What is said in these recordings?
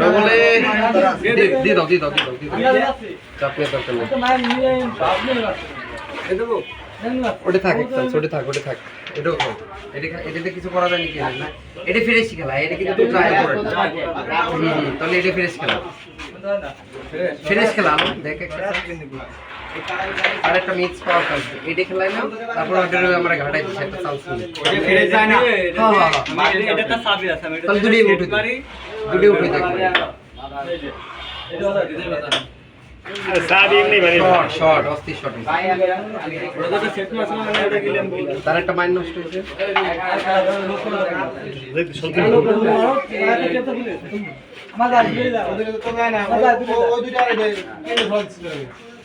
ডবলে দি- দি দাও দি দাও দি দাও দি দাও চাপিয়ে দরকার নেই ওটা থাক একটা ওটা থাক ওটা থাক এটাও থাক এটা এটাতে কিছু করা যায় নাকি না এটা ফ্রেশ খেলা এটা কিন্তু এটা ফ্রেশ খেলা ফ্রেশ খেলা দেখ আর একটা মিক্স পাওয়া থাকবে এটা খেলাই না তারপর ওটা আমরা ঘাটাই দিচ্ছি একটা চান্স নিয়ে। ফিরে যায় না? হ্যাঁ হ্যাঁ হ্যাঁ। এটা তো সাবি আছে আমি তাহলে দুটোই উঠে দুটোই উঠে এমনি মানে এটা তার একটা মাইন্ড নষ্ট হয়েছে।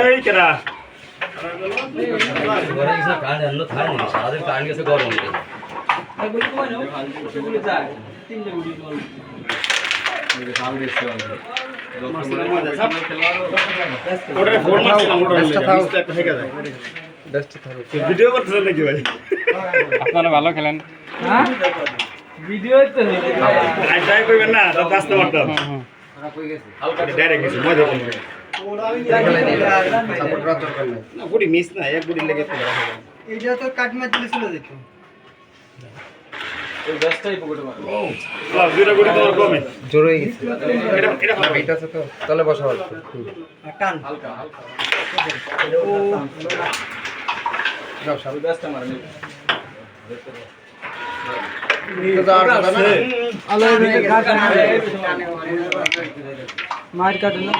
এই কেরা ওটা ফোন মারছিলাম ওটা ব্যস্ত থাও। একটা থেকে যায় বেস্ট থাকবে ভিডিও করতেছেন নাকি ভাই আপনারা ভালো খেলেন ভিডিও তো আর ট্রাই করবেন না হালকা ডাইরেক্ট কিছু মজা নেই না গুড়ি মিস না এক গুড়ি লেগে তো এটা তো কাট মার দিলে চলে যেত। জোর হয়ে গেছে। এটা তো তাহলে বসা হচ্ছে টান। যাও সামনে ব্যস্ত মার তো যাওয়ার কথা না মার কাটে না